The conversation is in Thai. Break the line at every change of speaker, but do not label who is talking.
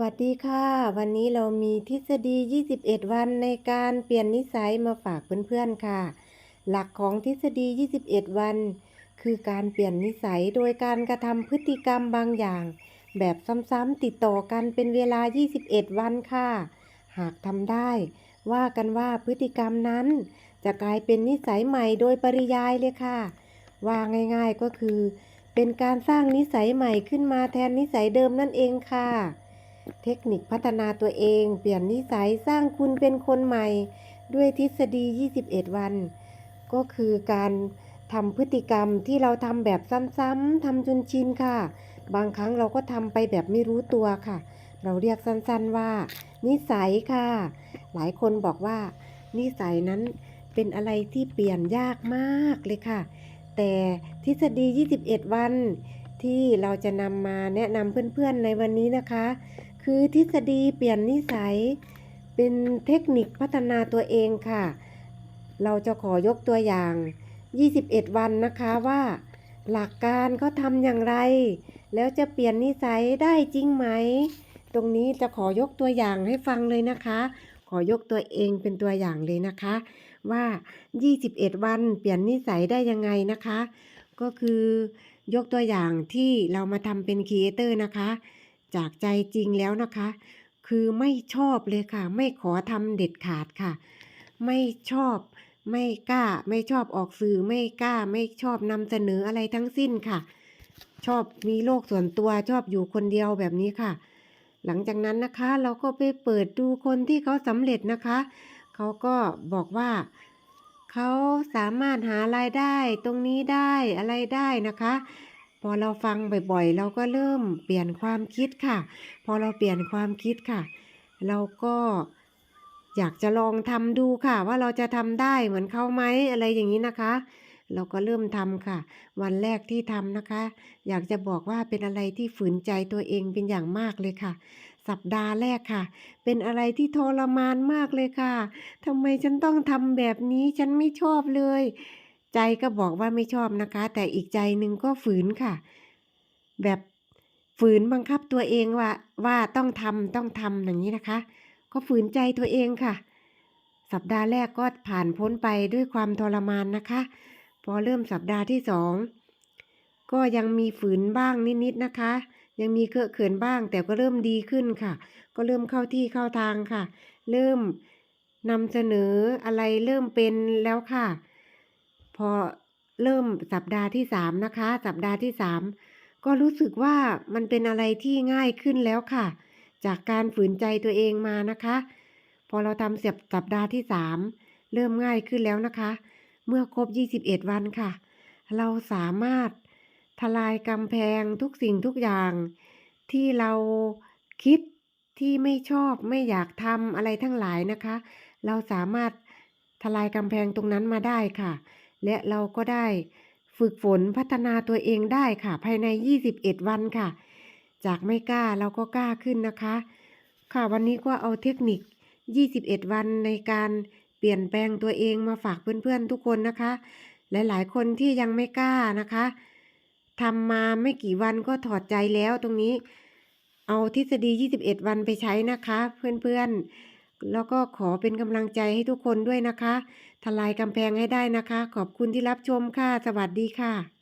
สวัสดีค่ะ วันนี้เรามีทฤษฎี 21 วันในการเปลี่ยนนิสัยมาฝากเพื่อนๆค่ะ หลักของทฤษฎี 21 วัน คือการเปลี่ยนนิสัยโดยการกระทำพฤติกรรมบางอย่าง แบบซ้ำๆติดต่อกันเป็นเวลา 21 วันค่ะ หากทำได้ ว่ากันว่าพฤติกรรมนั้น จะกลายเป็นนิสัยใหม่โดยปริยายเลยค่ะ ว่าง่ายๆก็คือ เป็นการสร้างนิสัยใหม่ขึ้นมาแทนนิสัยเดิมนั่นเองค่ะ เทคนิคพัฒนาตัวเอง เปลี่ยนนิสัยสร้างคุณเป็นคนใหม่ ด้วยทฤษฎี 21 วัน ก็คือการทำพฤติกรรมที่เราทำแบบซ้ำๆทำจนชินค่ะ บางครั้งเราก็ทำไปแบบไม่รู้ตัวค่ะ เราเรียกสั้นๆว่า นิสัยค่ะ หลายคนบอกว่า นิสัยนั้นเป็นอะไรที่เปลี่ยนยากมากเลยค่ะ แต่ทฤษฎี 21 วัน ที่เราจะนำมาแนะนำเพื่อนๆในวันนี้นะคะ คือทฤษฎีเปลี่ยนนิสัย เป็นเทคนิคพัฒนาตัวเองค่ะ เราจะขอยกตัวอย่าง 21 วันนะคะว่าหลักการเขาทำอย่างไร แล้วจะเปลี่ยนนิสัยได้จริงไหม ตรงนี้จะขอยกตัวอย่างให้ฟังเลยนะคะ ขอยกตัวเองเป็นตัวอย่างเลยนะคะ ว่า 21 วันเปลี่ยนนิสัยได้ยังไงนะคะ ก็คือ ยกตัวอย่างที่เรามาทำเป็นครีเอเตอร์นะคะ จากใจจริงแล้วนะคะ คือไม่ชอบเลยค่ะ ไม่ขอทำเด็ดขาดค่ะ ไม่ชอบไม่กล้า ไม่ชอบออกสื่อไม่กล้า ไม่ชอบนำเสนออะไรทั้งสิ้นค่ะ ชอบมีโลกส่วนตัวชอบอยู่คนเดียวแบบนี้ค่ะ หลังจากนั้นนะคะ เราก็ไปเปิดดูคนที่เขาสำเร็จนะคะ เขาก็บอกว่า เขาสามารถหารายได้ตรงนี้ได้อะไรได้นะคะ พอเราฟังบ่อยๆ เราก็เริ่มเปลี่ยนความคิดค่ะ พอเราเปลี่ยนความคิดค่ะ เราก็อยากจะลองทำดูค่ะ ว่าเราจะทำได้เหมือนเขาไหมอะไรอย่างนี้นะคะ เราก็เริ่มทำค่ะ วันแรกที่ทำนะคะ อยากจะบอกว่าเป็นอะไรที่ฝืนใจตัวเองเป็นอย่างมากเลยค่ะสัปดาห์แรกค่ะ เป็นอะไรที่ทรมานมากเลยค่ะทำไมฉันต้องทำแบบนี้ฉันไม่ชอบเลย ใจก็บอกว่าไม่ชอบนะคะ แต่อีกใจหนึ่งก็ฝืนค่ะ แบบฝืนบังคับตัวเองว่าว่าต้องทำต้องทำอย่างนี้นะคะ ก็ฝืนใจตัวเองค่ะ สัปดาห์แรกก็ผ่านพ้นไปด้วยความทรมานนะคะ พอเริ่มสัปดาห์ที่สองก็ยังมีฝืนบ้างนิดๆนะคะ ยังมีเคอะเขินบ้าง แต่ก็เริ่มดีขึ้นค่ะ ก็เริ่มเข้าที่เข้าทางค่ะ เริ่มนำเสนออะไรเริ่มเป็นแล้วค่ะ พอเริ่มสัปดาห์ที่สามนะคะ สัปดาห์ที่สามก็รู้สึกว่ามันเป็นอะไรที่ง่ายขึ้นแล้วค่ะ จากการฝืนใจตัวเองมานะคะ พอเราทำเสร็จสัปดาห์ที่สามเริ่มง่ายขึ้นแล้วนะคะ เมื่อครบ 21 วันค่ะ เราสามารถ ทลายกำแพงทุกสิ่งทุกอย่าง ที่เราคิดที่ไม่ชอบไม่อยากทำอะไรทั้งหลายนะคะ เราสามารถทลายกำแพงตรงนั้นมาได้ค่ะ และเราก็ได้ฝึกฝนพัฒนาตัวเองได้ค่ะ ภายใน 21 วันค่ะ จากไม่กล้าเราก็กล้าขึ้นนะคะ ค่ะวันนี้ก็เอาเทคนิค 21 วันในการเปลี่ยนแปลงตัวเองมาฝากเพื่อนๆทุกคนนะคะ หลายๆ คนที่ยังไม่กล้านะคะ ทำมาไม่กี่วันก็ถอดใจแล้วตรงนี้ เอาทฤษฎี 21 วันไปใช้นะคะ เพื่อนๆ แล้วก็ขอเป็นกำลังใจให้ทุกคนด้วยนะคะ ทลายกำแพงให้ได้นะคะ ขอบคุณที่รับชมค่ะ สวัสดีค่ะ